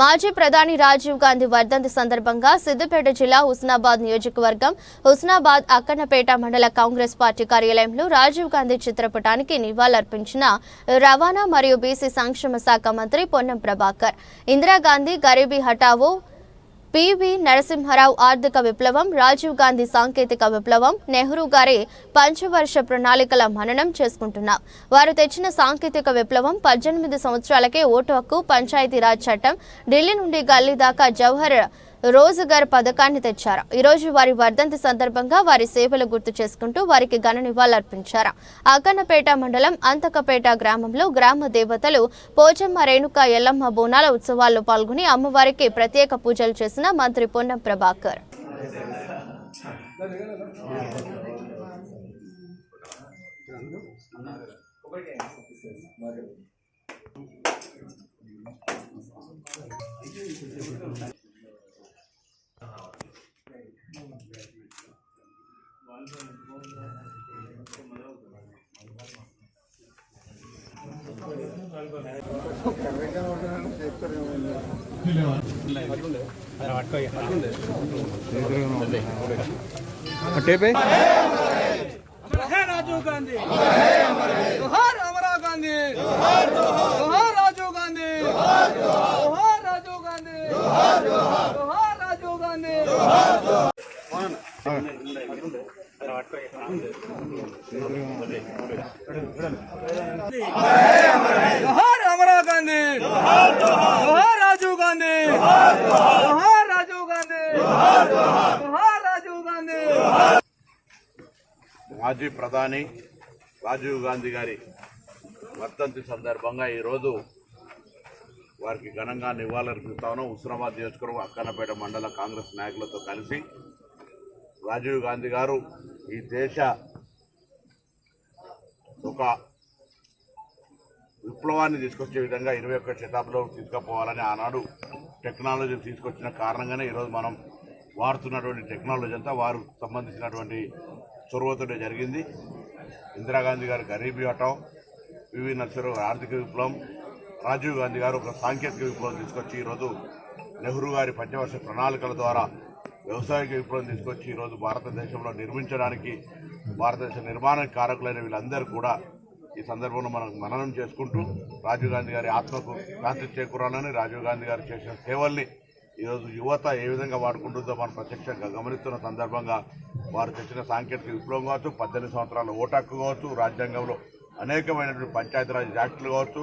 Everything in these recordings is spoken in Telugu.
మాజీ ప్రధాని రాజీవ్ గాంధీ వర్ధంతి సందర్భంగా సిద్దిపేట జిల్లా హుస్నాబాద్ నియోజకవర్గం హుస్నాబాద్ అక్కన్నపేట మండల కాంగ్రెస్ పార్టీ కార్యాలయంలో రాజీవ్ గాంధీ చిత్రపటానికి నివాళులర్పించిన రవాణా మరియు బీసీ సంక్షేమ శాఖ మంత్రి పొన్నం ప్రభాకర్ ఇందిరాగాంధీ గరీబీ హఠావో పివి నరసింహారావు ఆర్థిక విప్లవం రాజీవ్ గాంధీ సాంకేతిక విప్లవం నెహ్రూ గారి పంచవర్ష ప్రణాళికల మననం చేసుకుంటున్నాం. వారు తెచ్చిన సాంకేతిక విప్లవం పద్దెనిమిది సంవత్సరాలకే ఓటు హక్కు పంచాయతీరాజ్ చట్టం ఢిల్లీ నుండి గల్లీ దాకా జవహర్ రోజ్గార్ పథకాన్ని తెచ్చారు. ఈరోజు వారి వర్ధంతి సందర్భంగా వారి సేవలు గుర్తు చేసుకుంటూ వారికి ఘన నివాళులర్పించారు. అక్కన్నపేట మండలం అంతకపేట గ్రామంలో గ్రామ దేవతలు పోచమ్మ రేణుక ఎల్లమ్మ బోనాల ఉత్సవాల్లో పాల్గొని అమ్మవారికి ప్రత్యేక పూజలు చేసిన మంత్రి పొన్నం ప్రభాకర్. టేపే రాజీవ్ గాంధీ. జోహార్ అమరా గాంధీ. జోహార్ రాజీవ్ గాంధీ. జోహార్ రాజీవ్ గాంధీ. మాజీ ప్రధాని రాజీవ్ గాంధీ గారి వర్ధంతి సందర్భంగా ఈరోజు వారికి ఘనంగా నివాళులర్పిస్తాను. హుస్నాబాద్ నియోజకవర్గం అక్కన్నపేట మండల కాంగ్రెస్ నాయకులతో కలిసి రాజీవ్ గాంధీ గారు ఈ దేశ ఒక విప్లవాన్ని తీసుకొచ్చే విధంగా ఇరవై ఒక్క శతాబ్దంలో తీసుకుపోవాలని ఆనాడు టెక్నాలజీ తీసుకొచ్చిన కారణంగానే ఈరోజు మనం వాడుతున్నటువంటి టెక్నాలజీ అంతా వారు సంబంధించినటువంటి చొరవతోనే జరిగింది. ఇందిరాగాంధీ గారు గరీబీ హఠావ్ పివి నరసింహరావు ఆర్థిక విప్లవం రాజీవ్ గాంధీ గారు ఒక సాంకేతిక విప్లవం తీసుకొచ్చి ఈరోజు నెహ్రూ గారి పంచవర్ష ప్రణాళికల ద్వారా వ్యవసాయక విప్లవం తీసుకొచ్చి ఈరోజు భారతదేశంలో నిర్మించడానికి భారతదేశ నిర్మాణానికి కారకులైన వీళ్ళందరూ కూడా ఈ సందర్భంలో మనం మననం చేసుకుంటూ రాజీవ్ గాంధీ గారి ఆత్మకు శాంతి చేకూరాలని రాజీవ్ గాంధీ గారు చేసిన సేవల్ని ఈరోజు యువత ఏ విధంగా వాడుకుంటుందో మనం ప్రత్యక్షంగా గమనిస్తున్న సందర్భంగా వారు తెచ్చిన సాంకేతిక విప్లవం కావచ్చు పద్దెనిమిది సంవత్సరాల ఓటు కావచ్చు రాజ్యాంగంలో అనేకమైనటువంటి పంచాయతీరాజ్ యాక్టులు కావచ్చు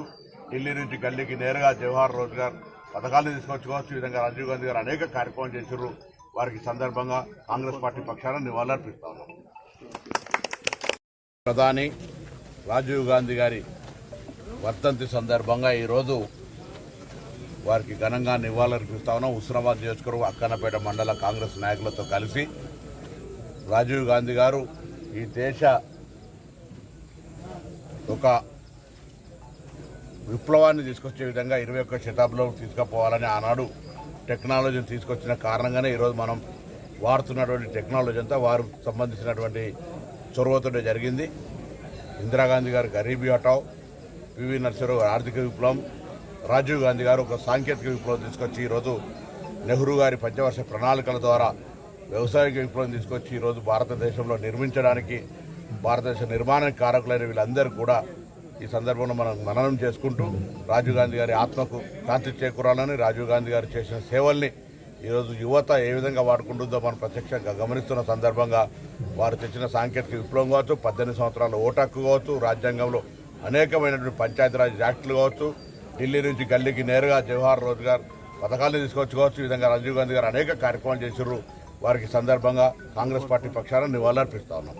ఢిల్లీ నుంచి గల్లీకి నేరుగా జవహర్ రోజ్గార్ పథకాలను తీసుకొచ్చుకోవచ్చు ఈ విధంగా రాజీవ్ గాంధీ గారు అనేక కార్యక్రమాలు చేశారు వారికి సందర్భంగా కాంగ్రెస్ పార్టీ పక్షాన నివాళులర్పిస్తా ఉన్నాం. ప్రధాని రాజీవ్ గాంధీ గారి వర్తంతి సందర్భంగా ఈరోజు వారికి ఘనంగా నివాళులర్పిస్తా ఉన్నాం హుస్నాబాద్ నియోజకవర్గం అక్కన్నపేట మండల కాంగ్రెస్ నాయకులతో కలిసి రాజీవ్ గాంధీ గారు ఈ దేశ ఒక విప్లవాన్ని తీసుకొచ్చే విధంగా ఇరవై ఒక్క శతాబ్దంలో తీసుకుపోవాలని ఆనాడు టెక్నాలజీని తీసుకొచ్చిన కారణంగానే ఈరోజు మనం వాడుతున్నటువంటి టెక్నాలజీ అంతా వారు సంబంధించినటువంటి చొరవతోనే జరిగింది. ఇందిరాగాంధీ గారు గరీబీ హటావ్ పివి నరసింహరావు ఆర్థిక విప్లవం రాజీవ్ గాంధీ గారు ఒక సాంకేతిక విప్లవం తీసుకొచ్చి ఈరోజు నెహ్రూ గారి పంచవర్ష ప్రణాళికల ద్వారా వ్యవసాయ విప్లవం తీసుకొచ్చి ఈరోజు భారతదేశంలో నిర్మించడానికి భారతదేశ నిర్మాణానికి కారకులైన వీళ్ళందరూ కూడా ఈ సందర్భంలో మనం మననం చేసుకుంటూ రాజీవ్ గాంధీ గారి ఆత్మకు శాంతి చేకూరాలని రాజీవ్ గాంధీ గారు చేసిన సేవల్ని ఈరోజు యువత ఏ విధంగా వాడుకుంటుందో మనం ప్రత్యక్షంగా గమనిస్తున్న సందర్భంగా వారు తెచ్చిన సాంకేతిక విప్లవం కావచ్చు పద్దెనిమిది సంవత్సరాల ఓటు హక్కు కావచ్చు రాజ్యాంగంలో అనేకమైనటువంటి పంచాయతీరాజ్ యాక్టులు కావచ్చు ఢిల్లీ నుంచి గల్లీకి నేరుగా జవహర్ రోజ్గార్ పథకాలు తీసుకొచ్చుకోవచ్చు ఈ విధంగా రాజీవ్ గాంధీ గారు అనేక కార్యక్రమాలు చేశారు వారికి సందర్భంగా కాంగ్రెస్ పార్టీ పక్షాన నివాళులర్పిస్తా ఉన్నాం.